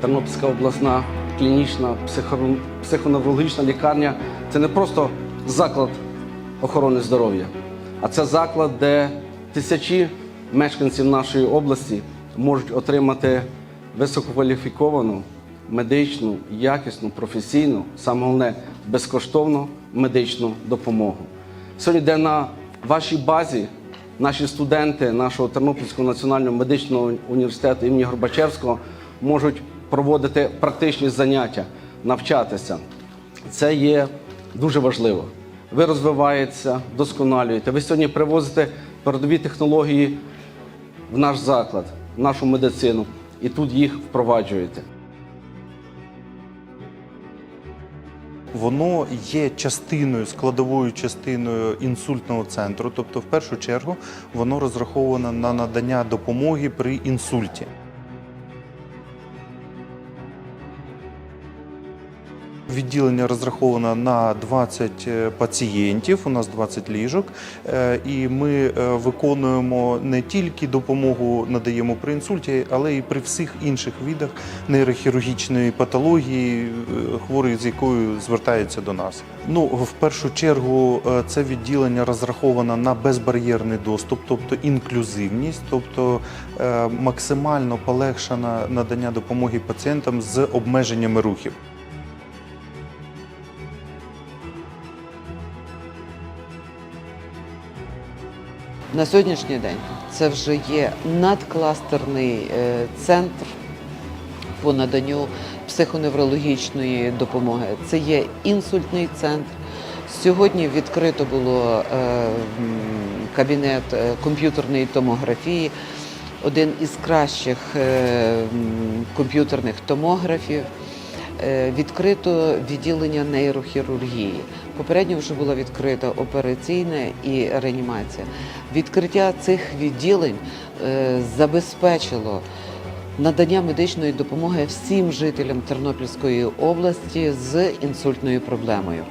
Тернопільська обласна клінічна психо- психоневрологічна лікарня це не просто заклад охорони здоров'я, а це заклад, де тисячі мешканців нашої області можуть отримати висококваліфіковану медичну, якісну, професійну, саме головне безкоштовну медичну допомогу. Сьогодні, де на вашій базі наші студенти нашого Тернопільського національного медичного університету імені Горбачевського можуть проводити практичні заняття, навчатися. Це є дуже важливо. Ви розвиваєтеся, вдосконалюєте. Ви сьогодні привозите передові технології в наш заклад, в нашу медицину, і тут їх впроваджуєте. Воно є частиною, складовою частиною інсультного центру. Тобто, в першу чергу, воно розраховано на надання допомоги при інсульті. Відділення розраховано на 20 пацієнтів, у нас 20 ліжок, Е, і ми е, виконуємо не тільки допомогу надаємо при інсульті, але і при всіх інших видах нейрохірургічної патології, е, хворий з якою звертаються до нас. Ну, в першу чергу, е, це відділення розраховано на безбар'єрний доступ, тобто інклюзивність, тобто е, максимально полегшено надання допомоги пацієнтам з обмеженнями рухів. На сьогоднішній день це вже є надкластерний е, центр по наданню психоневрологічної допомоги. Це є інсультний центр. Сьогодні відкрито було е, кабінет е, комп'ютерної томографії, один із кращих комп'ютерних томографів. Е, Відкрито відділення нейрохірургії. Попередньо вже була відкрита операційна і реанімація. Відкриття цих відділень е, забезпечило надання медичної допомоги всім жителям Тернопільської області з інсультною проблемою.